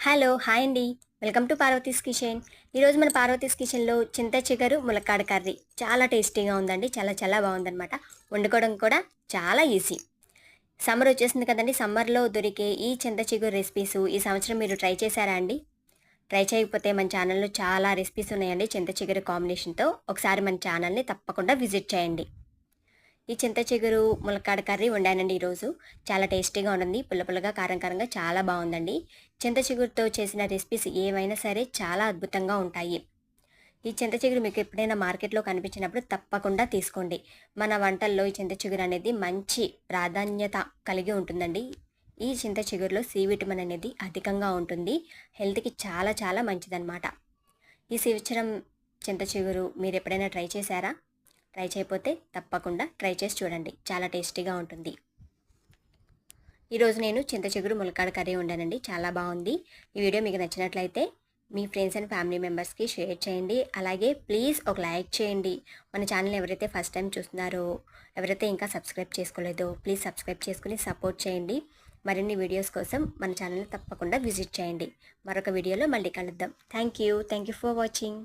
Hello hi అండి. Welcome to Parvathi's kitchen. ఈరోజు మన పార్వతీస్ కిచెన్లో చింత చిగరు ములక్కాడ కర్రీ. చాలా టేస్టీగా ఉందండి. చాలా చాలా బాగుందనమాట వండుకోవడం కూడా చాలా ఈజీ. సమ్మర్ వచ్చేసింది కదండి. సమ్మర్లో దొరికే ఈ చింత చిగురు రెసిపీస్ ఈ సంవత్సరం మీరు ట్రై చేశారా అండి? ట్రై చేయకపోతే మన ఛానల్లో చాలా రెసిపీస్ ఉన్నాయండి. చింత చిగురు కాంబినేషన్తో ఒకసారి మన ఛానల్ని తప్పకుండా విజిట్ చేయండి. ఈ చింత చిగురు ములక్కాడ కర్రీ వండానండి ఈరోజు. చాలా టేస్టీగా ఉంటుంది. పుల్ల పుల్లగా కారం కారంగా చాలా బాగుందండి. చింత చిగురుతో చేసిన రెసిపీస్ ఏవైనా సరే చాలా అద్భుతంగా ఉంటాయి. ఈ చింత చిగురు మీకు ఎప్పుడైనా మార్కెట్లో కనిపించినప్పుడు తప్పకుండా తీసుకోండి. మన వంటల్లో ఈ చింత చిగురు అనేది మంచి ప్రాధాన్యత కలిగి ఉంటుందండి. ఈ చింత చిగురులో సి విటమిన్ అనేది అధికంగా ఉంటుంది. హెల్త్కి చాలా చాలా మంచిదన్నమాట. ఈ సంవత్సరం చింత చిగురు మీరు ఎప్పుడైనా ట్రై చేశారా? ట్రై చేయకపోతే తప్పకుండా ట్రై చేసి చూడండి. చాలా టేస్టీగా ఉంటుంది. ఈరోజు నేను చింత చిగురు ములక్కాడ కర్రీ వండానండి. చాలా బాగుంది. ఈ వీడియో మీకు నచ్చినట్లయితే మీ ఫ్రెండ్స్ అండ్ ఫ్యామిలీ మెంబర్స్కి షేర్ చేయండి. అలాగే ప్లీజ్ ఒక లైక్ చేయండి. మన ఛానల్ ఎవరైతే ఫస్ట్ టైం చూస్తున్నారో ఎవరైతే ఇంకా సబ్స్క్రైబ్ చేసుకోలేదో ప్లీజ్ సబ్స్క్రైబ్ చేసుకుని సపోర్ట్ చేయండి. మరిన్ని వీడియోస్ కోసం మన ఛానల్ని తప్పకుండా విజిట్ చేయండి. మరొక వీడియోలో మళ్ళీ కలుద్దాం. Thank you. Thank you for watching.